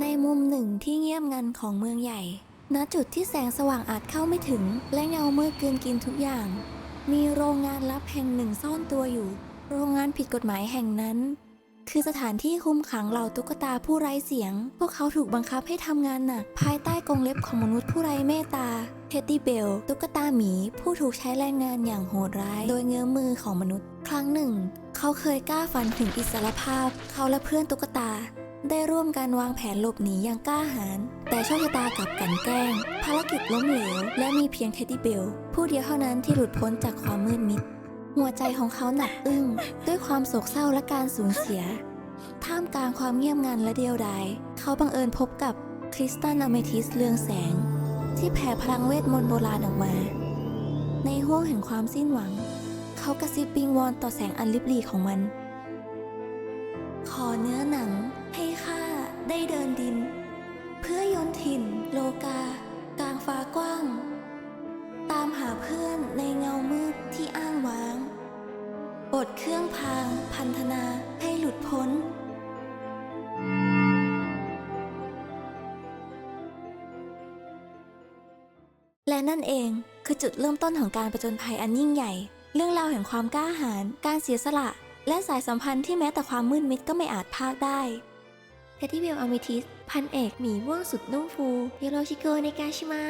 ในมุมหนึ่งที่เงียบงันของเมืองใหญ่ ณ จุดที่แสงสว่างอาจเข้าไม่ถึง และเงามืดกลืนกินทุกอย่าง มีโรงงานลับแห่งหนึ่งซ่อนตัวอยู่ โรงงานผิดกฎหมายแห่งนั้น คือสถานที่คุมขังเหล่าตุ๊กตาผู้ไร้เสียง พวกเขาถูกบังคับให้ทำงานหนัก ภายใต้กรงเล็บของมนุษย์ผู้ไร้เมตตา เท็ดดี้เบล ตุ๊กตาหมี ผู้ถูกใช้แรงงานอย่างโหดร้าย โดยเงื้อมือของมนุษย์ ครั้งหนึ่ง เขาเคยกล้าฝันถึงอิสรภาพ เขาและเพื่อนตุ๊กตา ได้ร่วมกันวางแผนหลบหนีอย่างกล้าหาญแต่โชคชะตากับกันแกล้ง ภารกิจล้มเหลว และมีเพียงเท็ดดี้เบล ผู้เดียวเท่านั้นที่หลุดพ้นจากความมืดมิด หัวใจของเขาหนักอึ้ง ด้วยความโศกเศร้าและการสูญเสีย ท่ามกลางความเงียบงันและเดียวดายเขาบังเอิญพบกับคริสตัลอเมทิสเรืองแสง ที่แผ่พลังเวทมนต์โบราณออกมา ในห้วงแห่งความสิ้นหวัง เขากระซิบวิงวอนต่อแสงอันลิบหลีของมัน ขอเนื้อหนังามหาเพื่อนในเงามืดที่อ้างว้างบทเครื่องพางพันธนาให้หลุดพ้น และนั่นเองคือจุดเริ่มต้นของการประจนภัยอันยิ่งใหญ่ เรื่องราวแห่งความกล้าหาญการเสียสละ และสายสัมพันธ์ที่แม้แต่ความมืดมิดก็ไม่อาจพากได้เทดดี้เบลอมิทิส พันเอกหมีม่วงสุดนุ่มฟู เยโรชิโกในกาชิมา